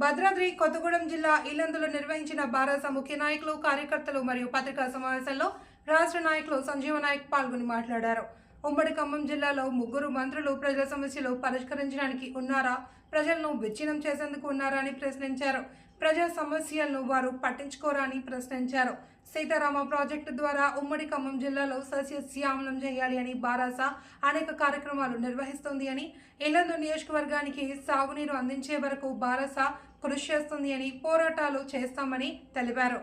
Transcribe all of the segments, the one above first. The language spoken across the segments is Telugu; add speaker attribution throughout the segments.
Speaker 1: భద్రాద్రి కొత్తగూడెం జిల్లా ఇల్లందులో నిర్వహించిన భారత ముఖ్య నాయకులు కార్యకర్తలు మరియు పత్రికా సమావేశంలో రాష్ట్ర నాయకులు సంజీవ నాయక్ పాల్గొని మాట్లాడారు. ఉమ్మడి ఖమ్మం జిల్లాలో ముగ్గురు మంత్రులు ప్రజల సమస్యలు పరిష్కరించడానికి ఉన్నారా? ప్రజలను విచ్ఛిన్నం చేసేందుకు ఉన్నారా అని ప్రశ్నించారు. ప్రజా సమస్యలను వారు పట్టించుకోరా అని ప్రశ్నించారు. సీతారామ ప్రాజెక్టు ద్వారా ఉమ్మడి ఖమ్మం జిల్లాలో సస్యశ్యామలం చేయాలి అని బారాస అనేక కార్యక్రమాలు నిర్వహిస్తుంది అని ఇల్లందు నియోజకవర్గానికి సాగునీరు అందించే వరకు బారాస కృషి చేస్తుంది అని పోరాటాలు చేస్తామని తెలిపారు.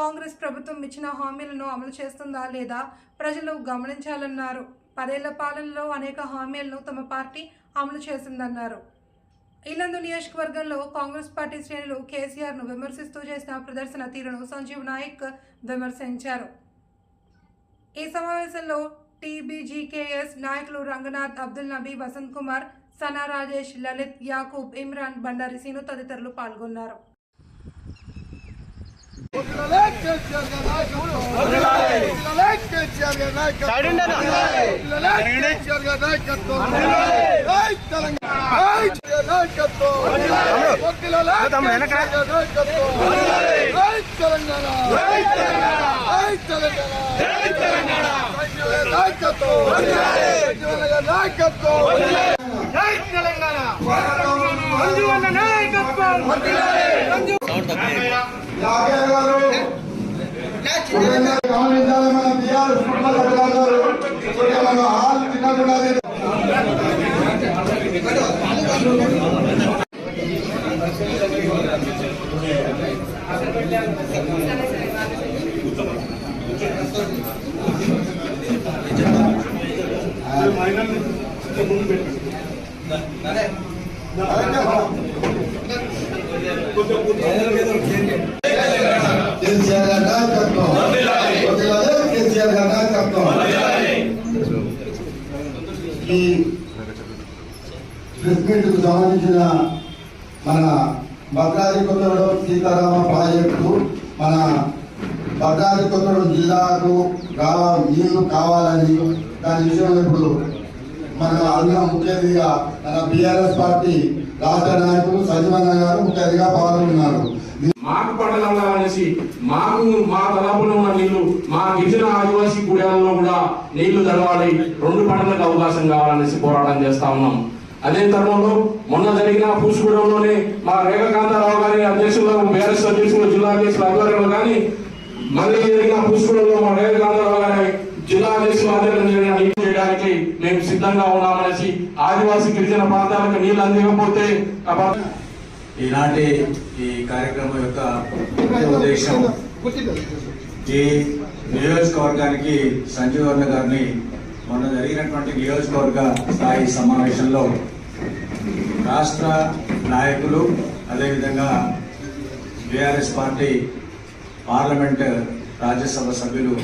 Speaker 1: కాంగ్రెస్ ప్రభుత్వం ఇచ్చిన హామీలను అమలు చేస్తుందా లేదా ప్రజలు గమనించాలన్నారు. పదేళ్ళ పాలనలో అనేక హామీలను తమ పార్టీ అమలు చేసిందన్నారు. ఇల్లందు నియోజకవర్గంలో కాంగ్రెస్ పార్టీ శ్రేణులు కేసీఆర్ను విమర్శిస్తూ చేసిన ప్రదర్శన తీరును సంజీవ్ నాయక్ విమర్శించారు. ఈ సమావేశంలో టీబీజీకేఎస్ నాయకులు రంగనాథ్ అబ్దుల్ నబీ వసంత్ కుమార్ సనా రాజేష్ లలిత్ యాకూబ్ ఇమ్రాన్ బండారి సీను తదితరులు పాల్గొన్నారు
Speaker 2: గమనించాలి మన బీఆర్ఎస్ కుటుంబ సభ్యులందరూ కొద్దిగా మన హాల్ తినకుండా కేసీఆర్ గారి నాయకత్వం కేసీఆర్ గారి నాయకత్వం ఈ సంబంధించిన మన భద్రాద్రి కొత్తగూడెం సీతారామ ప్రాజెక్టు మన భద్రాద్రి కొత్తగూడెం జిల్లాకు కావ నీళ్ళు కావాలని దాని విషయంలో ఇప్పుడు మన అన్న ముఖ్య అతిథిగా మన బీఆర్ఎస్ పార్టీ రాష్ట్ర నాయకులు సజీవన్న గారు ముఖ్య అతిథిగా పాల్గొన్నారు.
Speaker 3: మాకు పట్టణంలో అనేసి మాకు మా తలాపులో ఉన్న నీళ్ళు మా గిరిజన ఆదివాసీ కూడాలలో కూడా నీళ్ళు తడవాలి. రెండు పంటలకు అవకాశం కావాలనేసి పోరాటం చేస్తా ఉన్నాం. అదే తరుణంలో మొన్న జరిగిన పూసుగూడెంలోనే మా రేఖకాంతారావు గారి అధ్యక్షులు బీఆర్ఎస్ అధ్యక్షులు జిల్లా అధ్యక్షులు అధికారులు కానీ మళ్ళీ జరిగిన పూసుగూడెంలో మా రేఖకాంతారావు గారి జిల్లా అధ్యక్షులు ఆధ్వర్యంలో జరిగిన చేయడానికి మేము సిద్ధంగా ఉన్నామనేసి ఆదివాసీ గిరిజన ప్రాంతాలకు నీళ్ళు అందివ్వకపోతే
Speaker 4: ఈనాటి ఈ కార్యక్రమం యొక్క ముఖ్య ఉద్దేశం ఈ నియోజకవర్గానికి సంజీవన్న గారిని మొన్న జరిగినటువంటి నియోజకవర్గ స్థాయి సమావేశంలో రాష్ట్ర నాయకులు అదేవిధంగా బీఆర్ఎస్ పార్టీ పార్లమెంట్ రాజ్యసభ సభ్యులు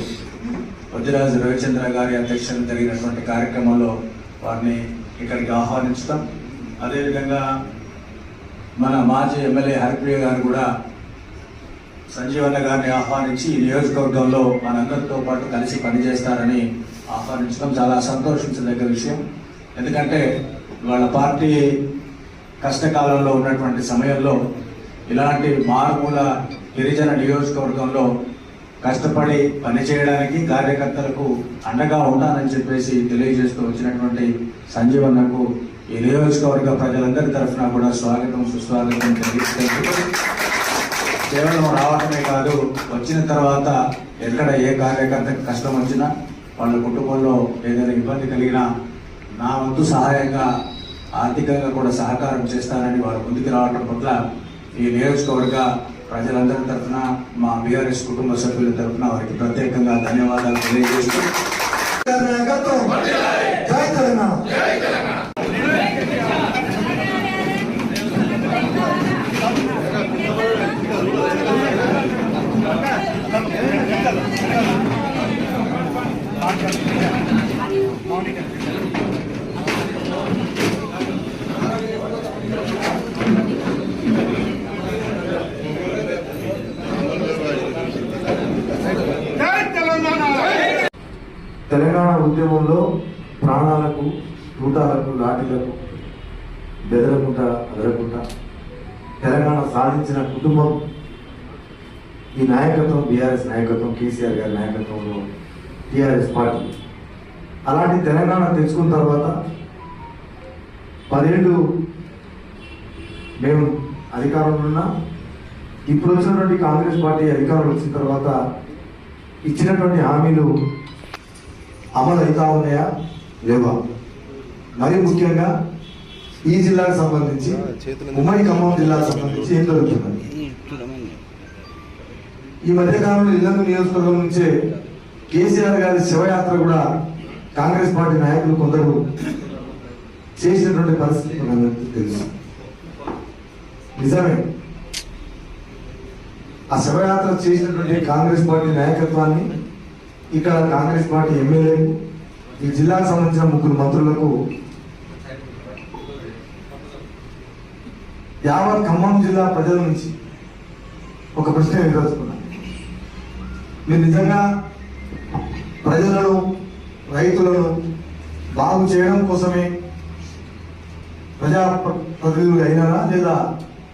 Speaker 4: పొద్దురాజు రవిచంద్ర గారి అధ్యక్షతన జరిగినటువంటి కార్యక్రమంలో వారిని ఇక్కడికి ఆహ్వానిస్తాం అదేవిధంగా మన మాజీ ఎమ్మెల్యే హరిప్రియ గారు కూడా సంజీవన్న గారిని ఆహ్వానించి ఈ నియోజకవర్గంలో మనందరితో పాటు కలిసి పనిచేస్తారని ఆహ్వానించడం చాలా సంతోషించదగ్గ విషయం. ఎందుకంటే వాళ్ళ పార్టీ కష్టకాలంలో ఉన్నటువంటి సమయంలో ఇలాంటి మారుమూల గిరిజన నియోజకవర్గంలో కష్టపడి పనిచేయడానికి కార్యకర్తలకు అండగా ఉంటానని చెప్పేసి తెలియజేస్తూ వచ్చినటువంటి సంజీవన్నకు ఈ నియోజకవర్గ ప్రజలందరి తరఫున కూడా స్వాగతం సుస్వాగతం తెలియజేస్తూ కేవలం రావటమే కాదు వచ్చిన తర్వాత ఎక్కడ ఏ కార్యకర్తకు కష్టం వచ్చినా వాళ్ళ కుటుంబంలో ఏదైనా ఇబ్బంది కలిగినా నా వంతు సహాయంగా ఆర్థికంగా కూడా సహకారం చేస్తానని వారు ముందుకు రావడం పట్ల ఈ నియోజకవర్గ ప్రజలందరి తరఫున మా బీఆర్ఎస్ కుటుంబ సభ్యుల తరఫున వారికి ప్రత్యేకంగా ధన్యవాదాలు తెలియజేస్తూ
Speaker 2: నాయకత్వం జై తెలంగాణ
Speaker 5: తెలంగాణ ఉద్యమంలో ప్రాణాలకు తూటాలకు లాఠీలకు బెదరకుండా అదరకుండా తెలంగాణ సాధించిన కుటుంబం ఈ నాయకత్వం బీఆర్ఎస్ నాయకత్వం కేసీఆర్ గారి నాయకత్వంలో టీఆర్ఎస్ పార్టీ. అలాంటి తెలంగాణ తెచ్చుకున్న తర్వాత పదేళ్ళు మేము అధికారంలో ఉన్నా ఇప్పుడు వచ్చినటువంటి కాంగ్రెస్ పార్టీ అధికారంలో వచ్చిన తర్వాత ఇచ్చినటువంటి హామీలు అమలు అవుతా ఉన్నాయా? లేవా? మరీ ముఖ్యంగా ఈ జిల్లాకు సంబంధించి ఉమ్మడి ఖమ్మం జిల్లాకు సంబంధించి ఏం జరుగుతున్నది? ఈ మధ్యకాలంలో ఇల్లందు నియోజకవర్గం నుంచే కేసీఆర్ గారి శివయాత్ర కూడా కాంగ్రెస్ పార్టీ నాయకులు కొందరు చేసినటువంటి పరిస్థితి మనందరికీ తెలుసు. నిజమే. ఆ శివయాత్ర చేసినటువంటి కాంగ్రెస్ పార్టీ నాయకత్వాన్ని ఇక్కడ కాంగ్రెస్ పార్టీ ఎమ్మెల్యే ఈ జిల్లాకు సంబంధించిన ముగ్గురు మంత్రులకు యావత్ ఖమ్మం జిల్లా ప్రజల నుంచి ఒక ప్రశ్న ఎదుర్కొన్నాను మీరు నిజంగా ప్రజలను రైతులను బాగు చేయడం కోసమే ప్రజా ప్రతినిధులు అయినారా? లేదా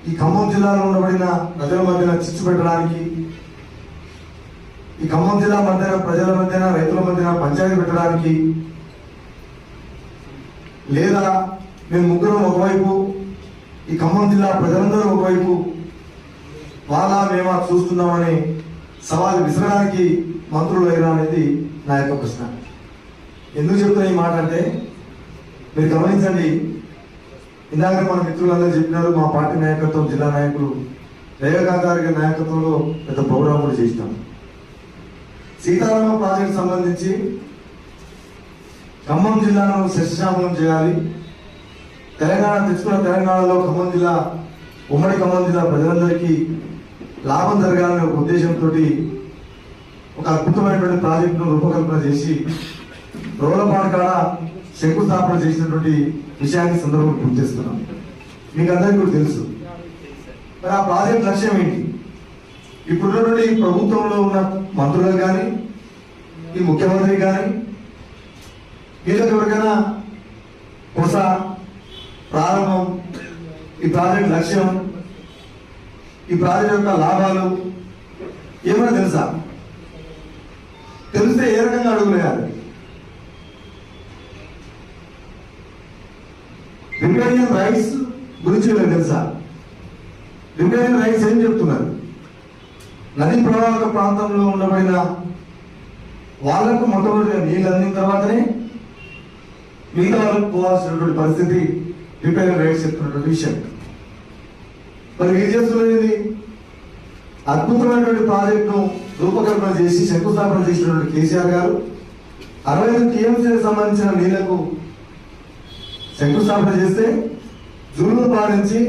Speaker 5: ఈ ఖమ్మం జిల్లాలో ఉండబడిన ప్రజల మధ్యన చిచ్చు పెట్టడానికి ఈ ఖమ్మం జిల్లా మధ్యన ప్రజల మధ్యన రైతుల మధ్యన పంచాయతీ పెట్టడానికి లేదా మేము ముగ్గురం ఒకవైపు ఈ ఖమ్మం జిల్లా ప్రజలందరూ ఒకవైపు వాళ్ళ మేమా చూస్తున్నామని సవాలు విసరడానికి మంత్రులు అయినా అనేది నా యొక్క ప్రశ్న. ఎందుకు చెప్తున్నా ఈ మాట అంటే మీరు గమనించండి ఇందాక మన మిత్రులందరూ చెప్పినారు మా పార్టీ నాయకత్వం జిల్లా నాయకులు రేవకాంత్ గారి నాయకత్వంలో పెద్ద ప్రోగ్రాం కూడా చేసినాం. సీతారామ ప్రాజెక్ట్ సంబంధించి ఖమ్మం జిల్లాను శస్యశామలం చేయాలి. తెలంగాణ తెచ్చుకున్న తెలంగాణలో ఖమ్మం జిల్లా ఉమ్మడి ఖమ్మం జిల్లా ప్రజలందరికీ లాభం జరగాలనే ఒక ఉద్దేశంతో ఒక అద్భుతమైనటువంటి ప్రాజెక్టును రూపకల్పన చేసి రోలపాడు కాడ శంకుస్థాపన చేసినటువంటి విషయాన్ని సందర్భం గుర్తిస్తున్నాం మీకు అందరికీ కూడా తెలుసు. మరి ఆ ప్రాజెక్ట్ లక్ష్యం ఏంటి? ఇప్పుడున్నటువంటి ప్రభుత్వంలో ఉన్న మంత్రులకు కానీ ఈ ముఖ్యమంత్రి కానీ వీళ్ళకి ఎవరికైనా కొస ప్రారంభం ఈ ప్రాజెక్ట్ లక్ష్యం ఈ ప్రాజెక్ట్ యొక్క లాభాలు ఏమైనా తెలుసా? తెలిస్తే ఏ రకంగా అడుగులేయాలి? రిపేరియన్ రైట్స్ గురించి వీళ్ళకి తెలుసా? రిపేరియన్ రైట్స్ ఏం చెప్తున్నారు? నదీ ప్రవాహక ప్రాంతంలో ఉండబడిన వాళ్ళకు మొట్టమొదటి నీళ్ళు అందిన తర్వాతనే మిగతా వాళ్ళకు పోవాల్సినటువంటి పరిస్థితి రిపేరియన్ రైట్స్ చెప్తున్నటువంటి విషయం. మరి వీళ్ళు చేస్తున్నది అద్భుతమైనటువంటి ప్రాజెక్టును రూపకల్పన చేసి శంకుస్థాపన చేసినటువంటి కేసీఆర్ గారు అరవై ఐదు టీఎంసీలకు సంబంధించిన నీళ్ళకు శంకుస్థాపన చేస్తే జూలూరుపాడు నుంచి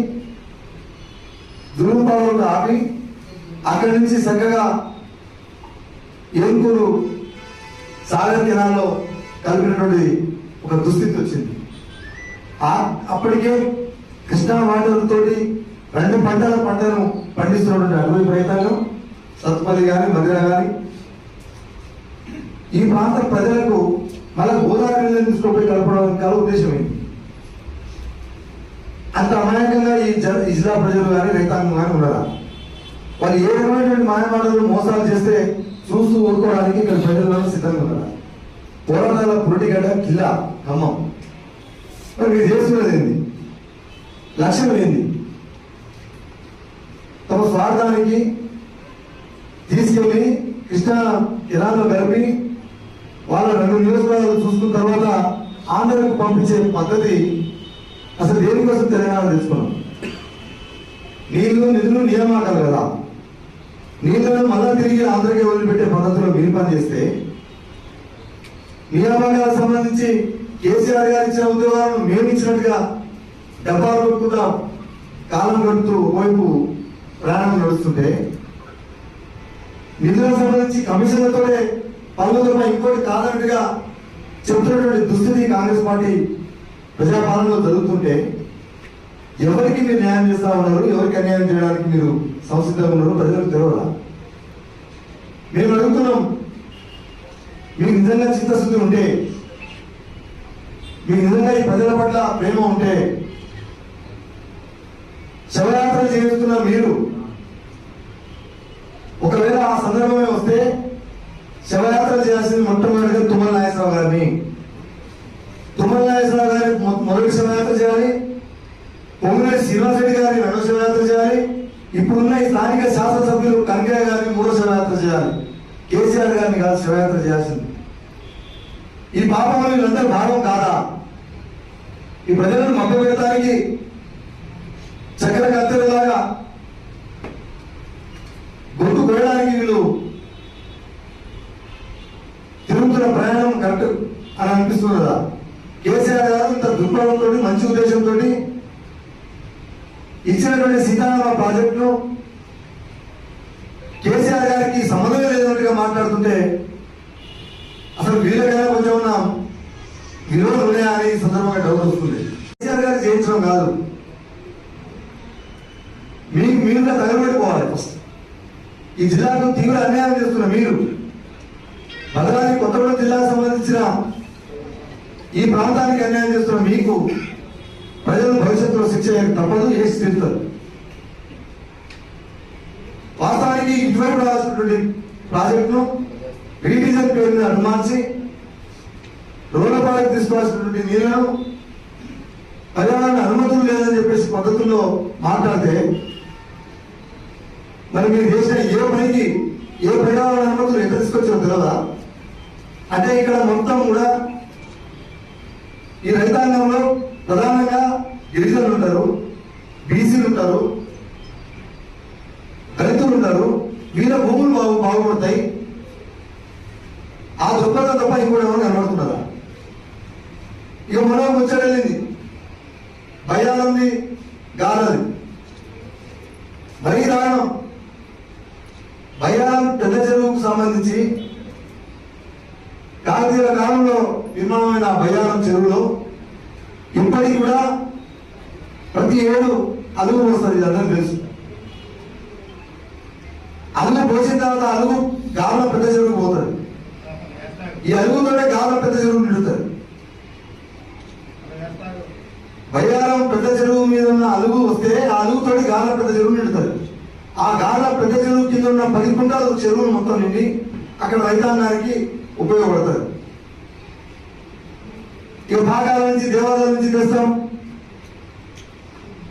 Speaker 5: జూలూరుపాడులో ఆపి అక్కడి నుంచి చక్కగా ఏనుకూరు సాగర్ కెనాల్లో కలిపినటువంటి ఒక దుస్థితి వచ్చింది. అప్పటికే కృష్ణా వాటర్ తోటి రెండు పంటల పంటను పండిస్తున్నటువంటి అడవి రైతాంగం సత్పల్లి కానీ మధుర కానీ ఈ ప్రాంత ప్రజలకు మళ్ళీ గోదావరి నీళ్ళని తీసుకుపోయి కలపడం కల ఉద్దేశం ఏంటి? అంత అమాయకంగా ఈ జ- ఇజ్రా జిల్లా ప్రజలు కానీ రైతాంగం కానీ ఉండరా? వాళ్ళు ఏ రకమైనటువంటి మాయమాటలు మోసాలు చేస్తే చూస్తూ ఊరుకోవడానికి ఇక్కడ ప్రజలు సిద్ధంగా ఉన్నారా? పోరాటాల పురుటిగడ్డ కిల్లా ఖమ్మం. మరి మీరు చేస్తున్నది ఏంది? లక్ష్యం ఏంది? తమ స్వార్థానికి తీసుకెళ్ళి కృష్ణా ఇరాన్లో కలిపి వాళ్ళ రెండు నియోజకవర్గాలు చూసుకున్న తర్వాత ఆంధ్రకు పంపించే పద్ధతి అసలు దేనికోసం తెలంగాణ తెలుసుకున్నాం? నీళ్ళు నిధులు నియామకాలు కదా. నీళ్ళను మళ్ళా తిరిగి ఆంధ్రకి వదిలిపెట్టే పద్ధతిలో మీరు పనిచేస్తే నియామకాలకు సంబంధించి కేసీఆర్ గారు ఇచ్చిన ఉద్యోగాలను మేము ఇచ్చినట్టుగా డబ్బాలు కొట్టుకుంటా కాలం గడుపుతూ ఒకవైపు ప్రయాణం నడుస్తుంటే నిధులకు సంబంధించి కమిషన్లతోనే పనులతో ఇంకోటి కాదన్నట్టుగా చెప్తున్నటువంటి దుస్థితి కాంగ్రెస్ పార్టీ ప్రజాపాలనలో జరుగుతుంటే ఎవరికి మీరు న్యాయం చేస్తా ఉన్నారు? ఎవరికి అన్యాయం చేయడానికి మీరు సంసిద్ధంగా ఉన్నారు? ప్రజలకు తెలవరా మేము అడుగుతున్నాం. మీకు నిజంగా చిత్తశుద్ధి ఉంటే మీకు నిజంగా ఈ ప్రజల పట్ల ప్రేమ ఉంటే శవయాత్ర చేస్తున్న మీరు ఒకవేళ ఆ సందర్భమే వస్తే శవయాత్ర చేయాల్సింది మొట్టమొదటిగా తుమ్మల నాగేశ్వరరావు గారిని. తుమ్మల నాగేశ్వరరావు గారి మొదటి శవయాత్ర చేయాలి. పొంగులేటి శ్రీనివాసరెడ్డి గారిని రెండో శవయాత్ర చేయాలి. ఇప్పుడున్న ఈ స్థానిక శాసనసభ్యులు కనకయ్య గారిని మూడో శవయాత్ర చేయాలి. కేసీఆర్ గారిని కాదు శవయాత్ర చేయాల్సింది. ఈ పాపంలో వీళ్ళందరూ భావం కాదా? ఈ ప్రజలను మభ్యపెట్టడానికి చక్కెర కత్తెరలాగా పోయడానికి వీళ్ళు తిరుగుతున్న ప్రయాణం కరెక్ట్ అని కదా. కేసీఆర్ గారు ఇంత దృక్పథంతో మంచి ఉద్దేశంతో ఇచ్చినటువంటి సీతారామ ప్రాజెక్టును కేసీఆర్ గారికి సంబంధమే లేనట్టుగా మాట్లాడుతుంటే అసలు వీళ్ళకైనా కొంచెం ఉన్న విలువలు ఉన్నాయా అని ఈ సందర్భంగా డౌట్ వస్తుంది కేసీఆర్ గారు చేయించడం కాదు మీకు మీరుగా తగలబెట్టుకోవాలి ఫస్ట్ ఈ జిల్లాకు తీవ్ర అన్యాయం చేస్తున్న మీరు భద్రాద్రి కొత్తగూడెం జిల్లాకు సంబంధించిన ఈ ప్రాంతానికి అన్యాయం చేస్తున్న మీకు ప్రజలు భవిష్యత్తులో శిక్ష తప్పదు వేసి తీరుతారు వాస్తవానికి ఇటువైపు రావాల్సినటువంటి ప్రాజెక్టును రీడిజైన్ పేరుని అనుమానించి రోడ్ల రోడ్లపాలకు తీసుకోవాల్సినటువంటి నీళ్ళను పర్యావరణ అనుమతులు లేదని చెప్పేసి పద్ధతుల్లో మాట్లాడితే మరి మీరు చేసిన ఏ పనికి ఏ పర్యావరణ అనుమతులు ఎంత తీసుకొచ్చారో తెలియదా అంటే ఇక్కడ మొత్తం కూడా ఈ రైతాంగంలో ప్రధానంగా గిరిజనులు ఉంటారు బీసీలు ఉంటారు దళితులు ఉంటారు. వీళ్ళ భూములు బాగు బాగుపడతాయి. ఆ దృక్పథం తప్ప ఇంకోటి ఎవరు కనబడుతున్నారా ఇక మనం ముచ్చటెళ్ళింది భయాలుంది గాలది. మరీ దారుణం భయాలం పెద్ద చెరువుకు సంబంధించి కాకతీయ కాలంలో నిర్మాణమైన భయానం చెరువులో ఇప్పటికి కూడా ప్రతి ఏడు అలుగు వస్తుంది ఇది అందరూ తెలుసు. అలుగు పోసిన తర్వాత అలుగు గాలం పెద్ద చెరువుకు పోతుంది. ఈ అలుగుతోనే గాలం పెద్ద చెరువు నిండుతుంది. బయ్యారం పెద్ద చెరువు మీద ఉన్న అలుగు వస్తే ఆ అలుగుతోటి గాల పెద్ద చెరువు నిండుతుంది. ఆ గాల పెద్ద చెరువు కింద ఉన్న పది కుంటాలు చెరువులు మొత్తం నిండి అక్కడ రైతాంగానికి ఉపయోగపడతారు ఇక భాగాల నుంచి దేవాలయాల నుంచి తెస్తాం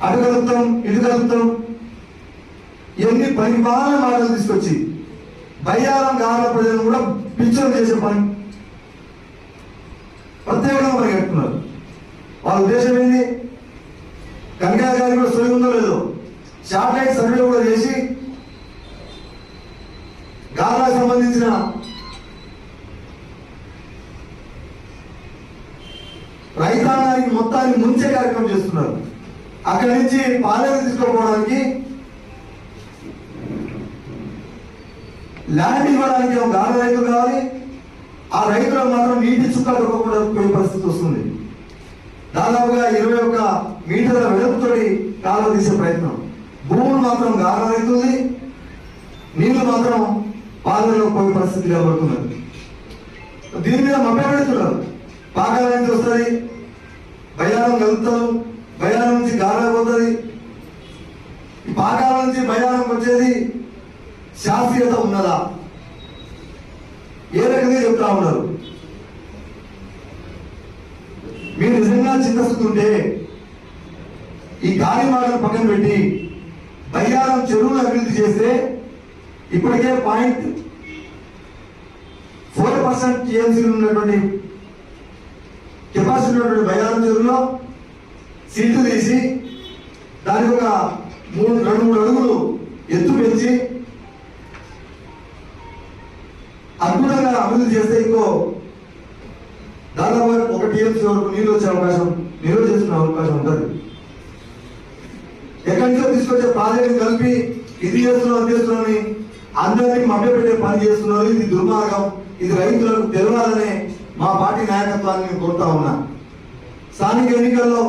Speaker 5: అటు కలుపుతాం ఇటు కలుపుతాం ఇవన్నీ పని మాటలు తీసుకొచ్చి బయ్యారం గాల ప్రజలను కూడా పిచ్చలు చేసే పని. ప్రత్యేకంగా మనకి కట్టుకున్నారు వాళ్ళ ఉద్దేశం ఏంది కనకాయ గారి కూడా సొలి ఉందో లేదో శాటిలైట్ సర్వే కూడా చేసి గాలకు సంబంధించిన రైతాంగానికి మొత్తాన్ని ముంచే కార్యక్రమం చేస్తున్నారు అక్కడి నుంచి పాలేరు తీసుకోపోవడానికి ల్యాండ్ ఇవ్వడానికి ఒక ఆడ రైతులు కావాలి. ఆ రైతులకు మాత్రం నీటి చుక్క దొరకకుండా పోయే పరిస్థితి వస్తుంది. దాదాపుగా ఇరవై ఒక్క మీటర్ల వెలుపుతోటి కాలువ తీసే ప్రయత్నం. భూములు మాత్రం గాఢ రైతుంది. నీళ్ళు మాత్రం పాలలో పోయే పరిస్థితి కనబడుతున్నది దీని మీద మభ్య పెడుతున్నారు. పాకాల నుంచి వస్తుంది. భయానం కలుగుతారు భయాల నుంచి గాలి పోతుంది నుంచి భయానంకి వచ్చేది శాస్త్రీయత ఉన్నదా? ఏ రకంగా చెప్తా ఉన్నారు? మీరు నిజంగా చింతస్తుంటే ఈ గాలి మాటలు పక్కన పెట్టి బయ్యారం చెరువులు అభివృద్ధి చేస్తే ఇప్పటికే పాయింట్ ఫోర్ పర్సెంట్ టీఎంసీ ఉన్నటువంటి కెపాసిటీ ఉన్నటువంటి బయ్యారం చెరువులో సీట్లు తీసి దానికి ఒక మూడు రెండు మూడు అడుగులు ఎత్తు పెంచి అద్భుతంగా అభివృద్ధి చేస్తే ఇంకో దాదాపు ఒక టీఎంసీ వరకు నీళ్ళు వచ్చే అవకాశం నిల్వ చేసుకునే అవకాశం ఉంటుంది. ఎక్కడి నుంచో తీసుకొచ్చే ప్రాజెక్టు కలిపి ఇది చేస్తున్నాం అది చేస్తున్నామని అందరినీ మభ్యపెట్టే పని చేస్తున్నారు. ఇది దుర్మార్గం ఇది రైతులకు తెలవాలనే మా పార్టీ నాయకత్వాన్ని కోరుతా ఉన్నా. స్థానిక ఎన్నికల్లో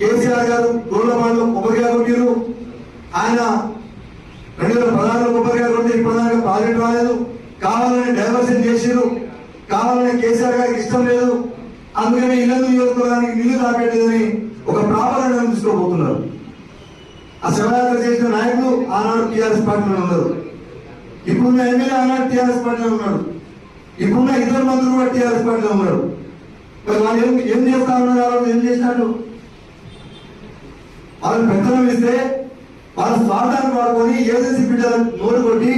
Speaker 5: కేసీఆర్ గారు గోళ్ళమాండలం కొబ్బరికాయ కొట్టిరు ఆయన రెండు వేల పదహారులో కొబ్బరికాయ కొట్టి ఇప్పటిదాకా ప్రాజెక్ట్ రాలేదు. కావాలని డైవర్షన్ చేసిరు కావాలని కేసీఆర్ గారికి ఇష్టం లేదు. అందుకని ఇల్లు నియోజకవర్గానికి నిధులు రాబెట్టేదని ఒక ప్రాపరణ తీసుకోబోతున్నారు ఆ శివయాత్ర చేసిన నాయకులు ఆనాడు టీఆర్ఎస్ పార్టీలో ఉన్నారు. ఇప్పుడున్న ఎమ్మెల్యే ఆనాడు టీఆర్ఎస్ పార్టీలో ఉన్నాడు. ఇప్పుడున్న ఇద్దరు మంత్రులు కూడా టీఆర్ఎస్ పార్టీలో ఉన్నారు. మరి వాళ్ళు ఏం ఏం చేస్తా ఉన్నారు? ఏం చేసినారు? వాళ్ళకి పెద్దలు ఇస్తే వాళ్ళ స్వార్థాన్ని వాడుకొని ఏజెన్సీ బిడ్డలు నోరు కొట్టి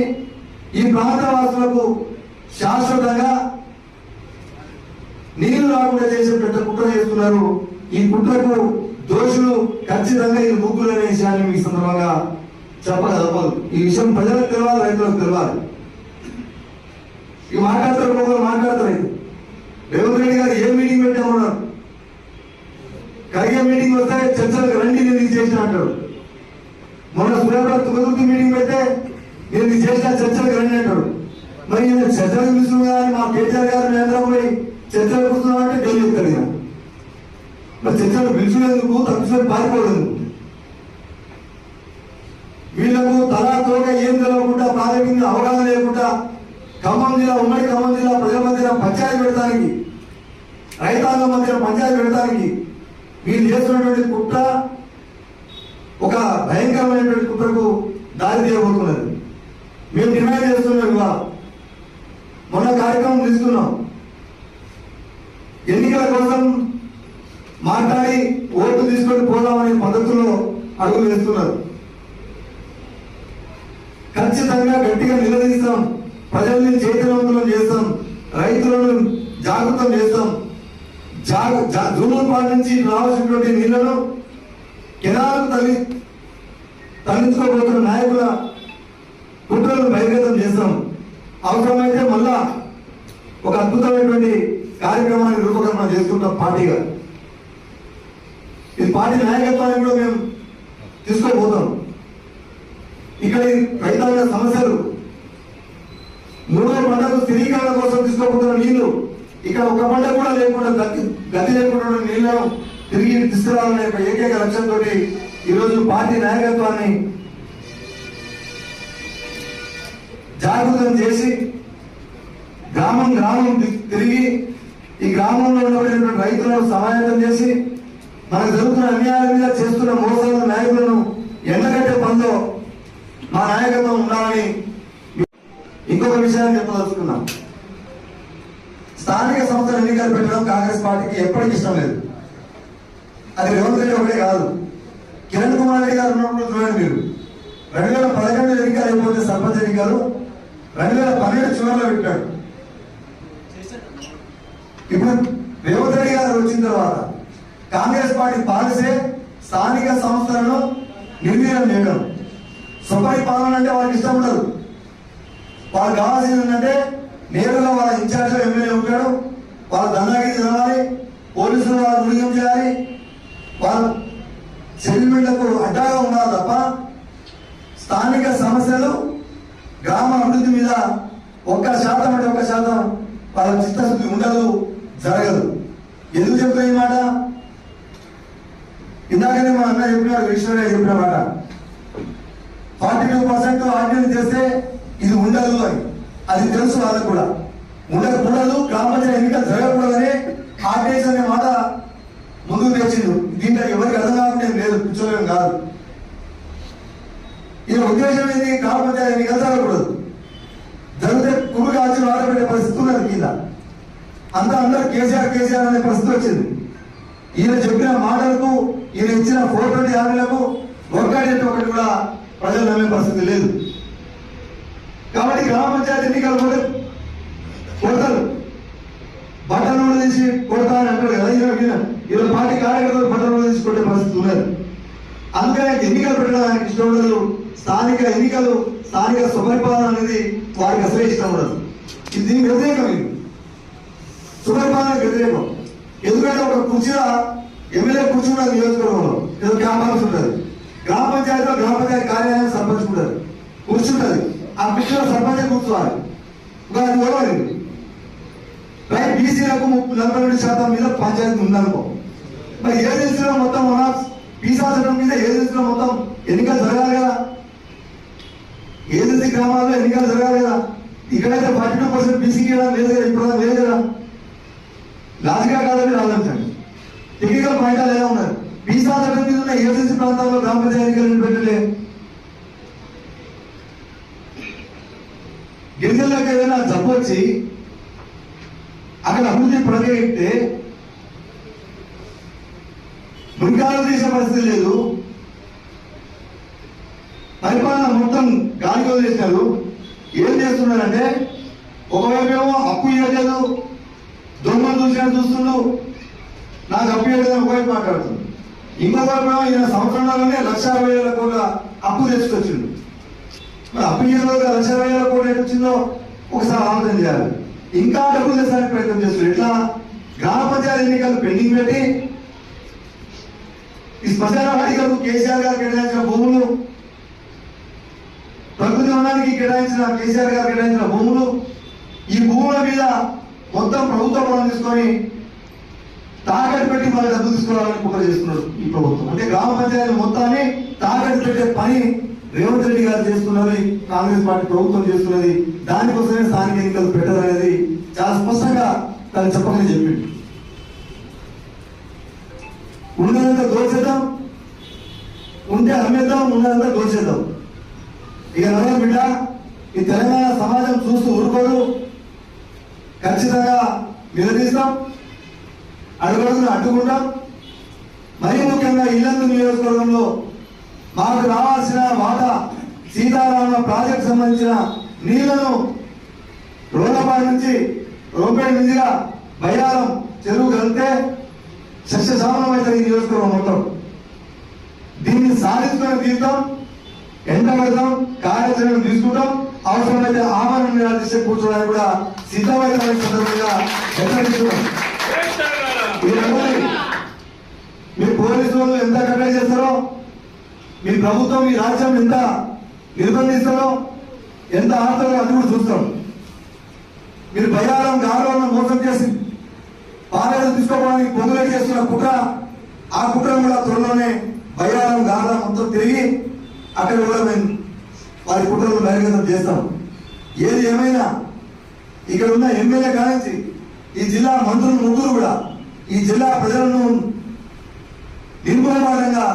Speaker 5: ఈ ప్రాంత వాసులకు శాశ్వతంగా నీళ్ళు రాకుండా చేసే పెద్ద కుట్ర చేస్తున్నారు. ఈ కుట్రకు దోషులు ఖచ్చితంగా ఈ ముగ్గులు అనే విషయాన్ని మీ సందర్భంగా చెప్పక తప్పదు ఈ విషయం ప్రజలకు తెలవాలి రైతులకు తెలవాలి. ఈ మాట్లాడతారు ఒకరు మాట్లాడతారు. రేవంత్ రెడ్డి గారు ఏ మీటింగ్ పెట్టామన్నారు? కరిగే మీటింగ్ వస్తే చర్చలకు రండి నేను చేసిన అంటాడు మొన్న సూర్యాపేట తుగదుర్తి మీటింగ్ పెడితే నేను చేసిన చర్చలకు రండి అంటాడు మరి ఈయన చర్చలు పిలుస్తున్నా మా కేటీఆర్ గారు మేంద్రం పోయి చర్చలు కూర్చున్నా అంటే ఢిల్లీ చెప్తాడు ఈయన. మరి చర్చలు పిలిచినందుకు తప్పించుకొని పారిపోలేదు. వీళ్ళకు తలా తోక ఏం తెలవకుండా ప్రాథమికంగా అవగాహన లేకుండా ఖమ్మం జిల్లా ఉమ్మడి ఖమ్మం జిల్లా ప్రజల మధ్య పంచాయతీ పెడతానికి రైతాంగం మధ్య పంచాయతీ పెడతానికి వీళ్ళు చేస్తున్నటువంటి కుట్ర ఒక భయంకరమైనటువంటి కుట్రకు దారి తీయబోతున్నది. మేము డిమాండ్ చేస్తున్నాం ఇవాళ. మొన్న కార్యక్రమం తీసుకున్నాం. ఎన్నికల కోసం మాట్లాడి ఓటు తీసుకొని పోదామనే పద్ధతుల్లో అడుగులు వేస్తున్నారు. ఖచ్చితంగా గట్టిగా నిలదీస్తాం. ప్రజల్ని చైతన్యవంతులను చేస్తాం. రైతులను జాగృతం చేస్తాం. జాగ జా- జూలూరుపాడు నుంచి రావాల్సినటువంటి నీళ్ళను కెనాలకు తల్లి తరలించుకోబోతున్న నాయకుల కుట్రలను బహిర్గతం చేస్తాం. అవసరమైతే మళ్ళా ఒక అద్భుతమైనటువంటి కార్యక్రమాన్ని రూపకల్పన చేసుకుంటాం పార్టీగా. ఈ పార్టీ నాయకత్వాన్ని కూడా మేము తీసుకోబోతాం. ఇక్కడ రైతాంగ సమస్యలు మూడో పంటకు స్థిరీకరణ కోసం తీసుకోబోతున్న నీళ్ళు ఇక్కడ ఒక పంట కూడా లేకుండా గతి గతి లేకుండా నీళ్ళను తిరిగి తీసుకురావాలనే ఒక ఏకైక లక్ష్యంతో ఈరోజు పార్టీ నాయకత్వాన్ని జాగృతం చేసి గ్రామం గ్రామం తిరిగి ఈ గ్రామంలో ఉన్నటువంటి రైతులను సమాయత్తం చేసి మనకు జరుగుతున్న అన్యాయాల మీద చేస్తున్న మోసాల నాయకులను ఎండగట్టే పనిలో మా నాయకత్వం ఉండాలని ఇంకొక విషయాన్ని చెప్పదలుచుకున్నాం. స్థానిక సంస్థల ఎన్నికలు పెట్టడం కాంగ్రెస్ పార్టీకి ఎప్పటికీ ఇష్టం లేదు. అది రేవంత్ రెడ్డి ఒకటే కాదు. కిరణ్ కుమార్ రెడ్డి గారు ఉన్నప్పుడు చూడండి మీరు. రెండు వేల పదకొండు ఎన్నికలు అయిపోతే సర్పంచ్ ఎన్నికలు రెండు వేల పన్నెండు చివరిలో పెట్టాడు. ఇప్పుడు రేవంత్ రెడ్డి గారు వచ్చిన తర్వాత కాంగ్రెస్ పార్టీ పాలసీ స్థానిక సంస్థలను నిర్వీర్యం చేయడం. సుపరిపాలన అంటే వాళ్ళకి ఇష్టం ఉండదు. వాళ్ళకి కావాల్సింది ఏంటంటే నేరుగా వాళ్ళ ఇన్ఛార్జ్ ఎమ్మెల్యే ఉంటాడు. వాళ్ళ దండాగిరి చదవాలి పోలీసులు వాళ్ళ గుడిగం చేయాలి సెటిల్మెంట్లకు అడ్డాగా ఉండాలి తప్ప స్థానిక సమస్యలు గ్రామ అభివృద్ధి మీద ఒక్క శాతం అంటే ఒక్క శాతం వాళ్ళ చిత్తశుద్ధి ఉండదు జరగదు. ఎందుకు చెప్తా ఈ మాట? ఇందాకనే మా అన్న చెప్పినాడు ఈశ్వరయ్య చెప్పిన మాట. ఫార్టీ టూ పర్సెంట్ ఆర్డినెన్స్ చేస్తే ఇది ఉండదు అని. అది తెలుసు వాళ్ళకు కూడా. ఉండకూడదు గ్రామ పంచాయతీ ఎన్నికలు జరగకూడదని ఆర్డినెన్స్ అనే మాట ముందుకు తెచ్చిండు. దీంట్లో ఎవరికి అర్థం కాకుండా లేదు కూర్చోలేం కాదు. ఈ ఉద్దేశం ఏంటి కాకపోతే పంచాయతీ ఎన్నికలు జరగకూడదు జరిగితే కురు కాల్చి వాటర్ పరిస్థితి ఉన్నది కింద అంతా అందరూ కేసీఆర్ కేసీఆర్ అనే పరిస్థితి వచ్చింది. ఈయన చెప్పిన మాటలకు ఈయన ఇచ్చిన ఫోర్ ట్వంటీ హామీలకు ఒక్కటి ఒకటి కూడా ప్రజలు నమ్మే పరిస్థితి లేదు. కాబట్టి గ్రామ పంచాయతీ ఎన్నికలు కూడా కొడతారు బట్టలు తీసి కొడతా అని అంటారు కదా ఈరోజు ఇరవై పార్టీ కార్యకర్తలు పట్టణంలో తీసి కొట్టే పరిస్థితి ఉన్నది అందుకనే ఎన్నికలు పెట్టడం ఆయనకి ఇష్టం ఉండదు. స్థానిక ఎన్నికలు స్థానిక సుపరిపాలన అనేది వారికి అసలే ఇష్టం ఉండదు. ఇది దీనికి వ్యతిరేకం ఇది. సుపరిపాలన వ్యతిరేకం. ఎందుకంటే ఒక కుర్చీలో ఎమ్మెల్యే కూర్చున్నది నియోజకవర్గంలో. ఏదో క్యాంపస్ ఉంటుంది. గ్రామ పంచాయతీలో గ్రామ పంచాయతీ కార్యాలయం సర్పంచ్ ఉంటుంది. కుర్చీ ఆ కుర్చీలో సర్పంచ్ కూర్చోవాలి. ఇంకా అది ఓడవాలి కానీ బీసీలకు ముప్పై నలభై రెండు శాతం మీద పంచాయతీ ఉందనుకో. మరి ఏజెన్సీలో మొత్తం మన పీసా చట్టం మీద ఏజెన్సీలో మొత్తం ఎన్నికలు జరగాలి కదా? ఏజెన్సీ గ్రామాల్లో ఎన్నికలు జరగాలి కదా? ఇక్కడైతే ఫార్టీ టూ పర్సెంట్ బీసీకి లేదు కదా ఇప్పుడు లేదు కదా? లాజికా కాదని ఆలోచించండి టెక్నికల్ పాయింట్ ఎలా ఉన్నారు? పీసా చట్టం మీద ఉన్న ఏజెన్సీ ప్రాంతాల్లో గ్రామ పంచాయతీ ఎన్నికలను పెట్టలే. గిరిజనులకు ఏదైనా జబ్బు వచ్చి అక్కడ అభివృద్ధి ప్రకటిస్తే మృగాలు చేసే పరిస్థితి లేదు. పరిపాలన మొత్తం గాలికి వదిలేసినారు ఏం చేస్తున్నారంటే ఒకవైపు అప్పు ఇవ్వలేదు దొంగలు చూసినా చూస్తున్నాడు నాకు అప్పు ఇవ్వలేదు ఒకవైపు మాట్లాడుతుంది. ఇంకొక వైపు ఈయన సంవత్సరంలోనే లక్ష అరవై వేల కోట్ల అప్పు తెచ్చుకొచ్చిండు. మరి అప్పు ఇవ్వలేదు లక్ష అరవై వేల కోట్లు ఎటు వచ్చిందో ఒకసారి ఆలోచన చేయాలి. ఇంకా డబ్బులు తెచ్చడానికి ప్రయత్నం చేస్తున్నారు. ఎట్లా? గ్రామ పంచాయతీ ఎన్నికలు పెండింగ్ పెట్టి ఈ శ్మశాన వాటికలకు కేసీఆర్ గారు కేటాయించిన భూములు ప్రకృతి వనానికి కేటాయించిన కేసీఆర్ గారు కేటాయించిన భూములు ఈ భూముల మీద మొత్తం ప్రభుత్వ పొలం తీసుకొని తాకట్టు పెట్టి మళ్ళీ డబ్బులు తీసుకురావాలని కుట్ర చేస్తున్నారు ఈ ప్రభుత్వం. అంటే గ్రామ పంచాయతీ మొత్తాన్ని తాకట్టు పెట్టే పని రేవంత్ రెడ్డి గారు చేస్తున్నది కాంగ్రెస్ పార్టీ ప్రభుత్వం చేస్తున్నది దానికోసమే స్థానిక ఎన్నికలు పెట్టదనేది చాలా స్పష్టంగా తను చెప్పమని చెప్పింది. ఉన్నదంతా దోచేద్దాం ఉంటే అమ్మేద్దాం ఉన్నదంతా దోచేద్దాం. ఇక నవ్వు బిడ్డ ఈ తెలంగాణ సమాజం చూస్తూ ఊరుకోదు. ఖచ్చితంగా నిలదీస్తాం అడుగడుగును అడ్డుకుంటాం. మరీ ముఖ్యంగా ఇల్లందు నియోజకవర్గంలో మాకు రావాల్సిన వాటా సీతారామ ప్రాజెక్ట్ సంబంధించిన నీళ్ళను రోలపాడు నుంచి రోపేట మీదుగా బయ్యారం చెరువు కలిపితే సస్యశామలం అవుతుంది ఈ నియోజకవర్గం మొత్తం. దీన్ని సాధించుకొని తీర్థం ఎండ పెడతాం కార్యాచరణ తీసుకుంటాం అవసరమైతే ఆమరణ నిరాదీక్ష కూర్చోడానికి కూడా సిద్ధమైన సందర్భంగా హెచ్చరిస్తున్నాం. మీరందరూ మీ పోలీసు వాళ్ళు ఎంత కట్టడి చేస్తారో మీ ప్రభుత్వం మీ రాజ్యం ఎంత నిర్బంధిస్తారో ఎంత ఆడతారో అది కూడా చూస్తాం. మీరు భయాలను గారాలను మోసం చేసి పాలన తీసుకోవడానికి పొందులే చేస్తున్న కుట్ర ఆ కుట్రను కూడా త్వరలోనే భయాలను గారాలను మొత్తం తిరిగి అక్కడ కూడా మేము వారి కుట్రలు బహిర్గతం చేస్తాం. ఏది ఏమైనా ఇక్కడ ఉన్న ఎమ్మెల్యే కానించి ఈ జిల్లా మంత్రులు ముగ్గురు కూడా ఈ జిల్లా ప్రజలను నిర్మూలమానంగా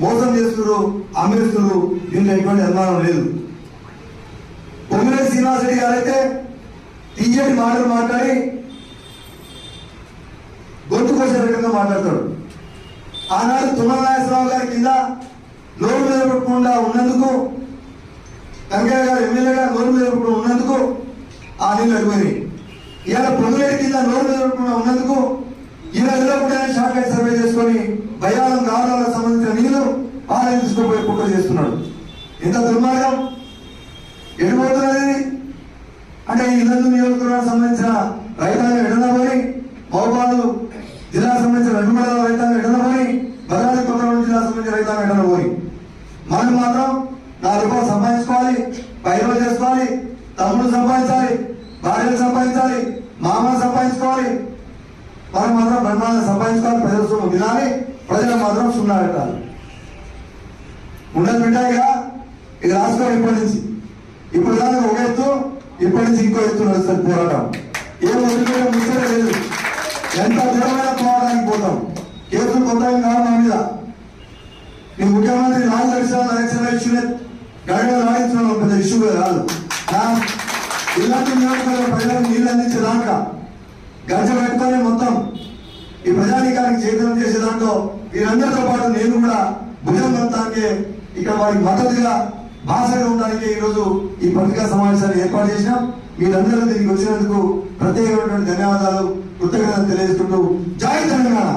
Speaker 5: మోసం చేస్తున్నారు అమ్మేస్తున్నారు దీంట్లో ఎటువంటి అనుమానం లేదు. పొంగులేటి శ్రీనివాసరెడ్డి గారైతే తీయటి మాటలు మాట్లాడి గొంతు కోసే రకంగా మాట్లాడతాడు. ఆనాడు తుమ్మల నాగేశ్వరరావు గారి కింద నోరు మీద పెట్టకుండా ఉన్నందుకు వెంకయ్య గారు ఎమ్మెల్యే గారు నోరు మీద పెట్టకుండా ఉన్నందుకు ఆ నీళ్ళు అడిపోయినాయి ఇవాళ పొంగిరెడ్డి కింద నోరు మీద పెట్టకుండా ఉన్నందుకు ఈయన ఎల్లప్పుడైనా షార్ట్ సర్వే చేసుకొని భయాలం గావరాలకు సంబంధించిన నీళ్ళు పాలన తీసుకుపోయి కుట్ర చేస్తున్నాడు. ఎంత దుర్మార్గం ఎడిపోతున్నది అంటే ఈ ఇల్లందు నియోజకవర్గానికి సంబంధించిన రైతాంగం ఎడనబోయి మహబాదు జిల్లాకు సంబంధించిన రెండు మండల రైతాంగం ఎడనబోయి భద్రాద్రి కొత్తగూడెం జిల్లాకు సంబంధించిన రైతాంగం ఎడనబోయి మనం మాత్రం నాలుగు రూపాయలు సంపాదించుకోవాలి పైరులు చేసుకోవాలి తమ్ముడు సంపాదించాలి భార్యలు సంపాదించాలి మామలు సంపాదించుకోవాలి. మనం మాత్రం బ్రహ్మాండం సంపాదించాలి ప్రజల సొమ్ము తినాలి ప్రజలు మాత్రం సున్నా పెట్టాలి ఉండదు బిడ్డగా ఇది రాసుకోవాలి ఇప్పటి నుంచి. ఇప్పుడు దాకా ఒక ఎత్తు ఇప్పటి నుంచి ఇంకో ఎత్తు నడుస్తుంది పోరాటం. ఏం వదిలిపెట్టే ముచ్చటే లేదు. ఎంత దూరమైన పోరాటానికి పోతాం. కేసులు కొత్త ఏం కాదు మా మీద. నీ ముఖ్యమంత్రి రాజు దర్శనం ఎలక్షన్ ఇష్యూనే గడిలో రాయించడం పెద్ద ఇష్యూ కాదు. ఇలాంటి నియోజకవర్గ ప్రజలకు నీళ్ళు అందించే దాంట్లో గంజ పెట్టుకొని మొత్తం ఈ ప్రజానికానికి చైతన్యం చేసే దాంట్లో వీరందరితో పాటు నేను కూడా భుజం ఇక్కడ వారికి మద్దతుగా భాషగా ఉండడానికి ఈరోజు ఈ పత్రికా సమావేశాన్ని ఏర్పాటు చేసినాం. మీరందరూ దీనికి వచ్చినందుకు ప్రత్యేకమైనటువంటి ధన్యవాదాలు కృతజ్ఞతలు తెలియజేస్తుంటూ జాయి తెలంగాణ.